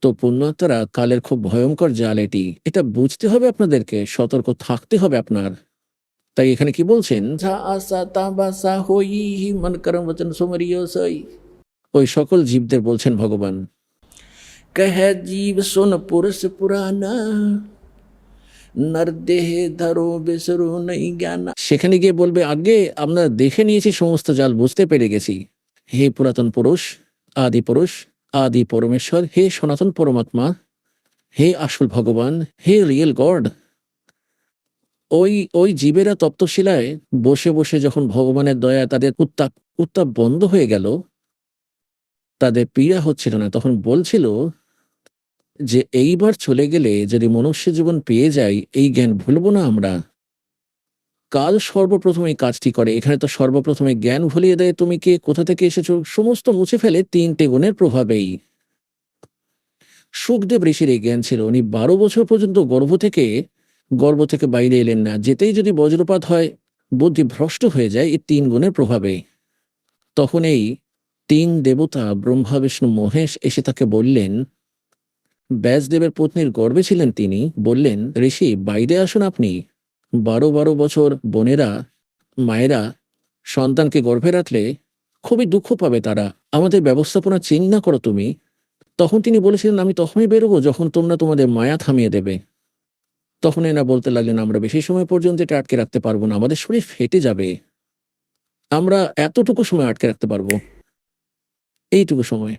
তো পুণ্যাত্মারা কালের খুব ভয়ঙ্কর জাল এটি। এটা বুঝতে হবে আপনাদেরকে সতর্ক থাকতে হবে আপনার। তাই এখানে কি বলছেন? "যা আসা তা বাসা হই মন করম বচন সই। ওই সকল জীবদের বলছেন ভগবান। কহে জীব সোন পুরুষ পুরানা সেখানে গিয়ে বলবে আগে আমরা দেখে নিয়েছি সমস্ত জাল বুঝতে পেরে গেছি। হে পুরাতন পুরুষ আদি পুরুষ আদি পরমেশ্বর, হে সনাতন পরমাত্মা, হে আসল ভগবান, হে রিয়েল গড ওই ওই জীবেরা তপ্তশিলায় বসে বসে যখন ভগবানের দয়া তাদের উত্তাপ উত্তাপ বন্ধ হয়ে গেল, তাদের পীড়া হচ্ছিল না। তখন বলছিল যে, এইবার চলে গেলে যদি মনুষ্য জীবন পেয়ে যাই এই জ্ঞান ভুলবো না আমরা। কাল সর্বপ্রথম এই কাজটি করে। এখানে তো সর্বপ্রথমে জ্ঞান ভুলিয়ে দেয়। তুমি কে? কোথা থেকে এসেছ? সমস্ত মুছে ফেলে তিনটে গুণের প্রভাবেই। সুখদেব ঋষির এই জ্ঞান ছিল। উনি বারো বছর পর্যন্ত গর্ভ থেকে গর্ভ থেকে বাইরে এলেন না। যেতেই যদি বজ্রপাত হয়, বুদ্ধি ভ্রষ্ট হয়ে যায় এই তিন গুণের প্রভাবে। তখন এই তিন দেবতা, ব্রহ্মা, বিষ্ণু, মহেশ এসে তাকে বললেন, ব্যাসদেবের পত্নীর গর্বে ছিলেন তিনি। বললেন, ঋষি, বাইরে আসুন আপনি। বারো বারো বছর বোনেরা, মায়েরা সন্তানকে গর্ভে রাখলে খুবই দুঃখ পাবে তারা। আমাদের ব্যবস্থাপনা না করো তুমি। তখন তিনি বলেছিলেন, আমি তখনই বেরোবো যখন তোমরা তোমাদের মায়া থামিয়ে দেবে। তখন এরা বলতে লাগলেন, আমরা বেশি সময় পর্যন্ত এটা আটকে রাখতে পারব না। আমাদের শরীর ফেটে যাবে। আমরা এতটুকু সময় আটকে রাখতে পারব। এইটুকু সময়।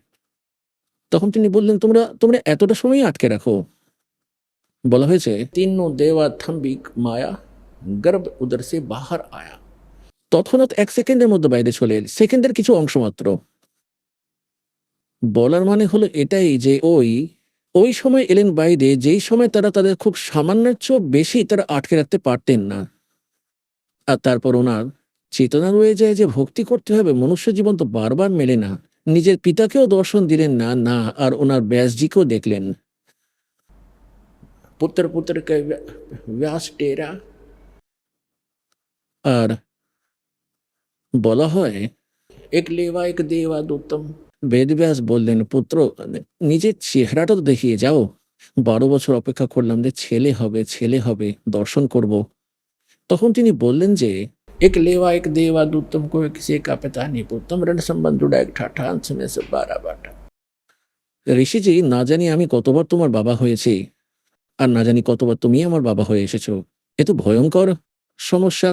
তখন তিনি বললেন, তোমরা তোমরা এতটা সময় আটকে রাখো। বলা হয়েছে তিন দেওয়া থম্বিক মায়া গর্ভ উদর সে বাহার আয়া। তৎক্ষণাৎ এক সেকেন্ডের মধ্যে বাইরে চলে এল। সেকেন্ডের কিছু অংশ মাত্র। বলার মানে হলো এটাই যে ওই ওই সময় এলেন বাইরে যেই সময় তারা তাদের খুব সামান্যের চেয়েও বেশি তারা আটকে রাখতে পারতেন না। আর তারপর ওনার চেতনা রয়ে যায় যে ভক্তি করতে হবে মনুষ্য জীবন তো বারবার মেলে না। নিজের পিতাকেও দর্শন দিলেন না না আর ওনার ব্যাসজিকেও দেখলেন। পুত্র পুত্রকে ব্যাস টেরা আর বলা হয় এক লেবা এক দেবা দুত্তম বেদব্যাস বললেন পুত্র নিজের চেহারাটা তো দেখিয়ে যাও বারো বছর অপেক্ষা করলাম যে ছেলে হবে ছেলে হবে দর্শন করব তখন তিনি বললেন যে एक लेवा एक देवा दूत तुमको किसी का पता नहीं पुत्तम रण संबंध जुड़ा एक ठाठा अंश में से बारह बाटा ঋষিজি না জানি আমি কতবার তোমার বাবা হয়েছি আর না জানি কতবার তুমি আমার বাবা হয়ে এসেছো এ তো ভয়ঙ্কর সমস্যা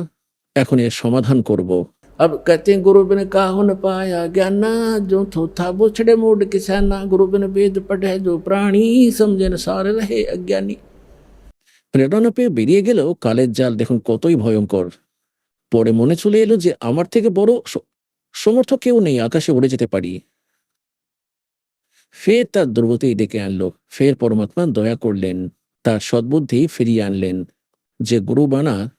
এখন এর সমাধান করব अब कहते हैं गुरु बिन काहु न पाया ज्ञाना जो थो था वो छड़े मूड किसाना गुरु बिन वेद पढ़े जो प्राणी समझे न सारे रहे अज्ञानी প্রেরণা পেয়ে বেরিয়ে গেলেও কালের জাল দেখুন কতই ভয়ঙ্কর পরে মনে চলে এলো যে আমার থেকে বড় স- সমর্থ কেউ নেই আকাশে উড়ে যেতে পারি ফের তার দুর্গতি ডেকে আনলো ফের পরমাত্মা দয়া করলেন তার সদ্বুদ্ধি ফিরিয়ে আনলেন। যে গুরু বানা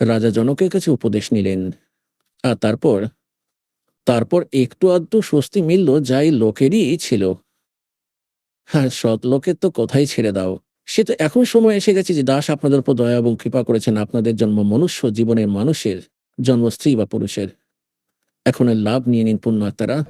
রাজা জনকের কাছে উপদেশ নিলেন। আর তারপর তারপর একটু আধটু স্বস্তি মিলল যাই লোকেরই ছিল। হ্যাঁ সৎ লোকের তো কথাই ছেড়ে দাও। সে তো এখন সময় এসে গেছে যে দাস আপনাদের উপর দয়া এবং কৃপা করেছেন আপনাদের জন্ম মনুষ্য জীবনের মানুষের, জন্ম স্ত্রী বা পুরুষের। এখন লাভ নিয়ে নিন পুণ্য আত্মারা।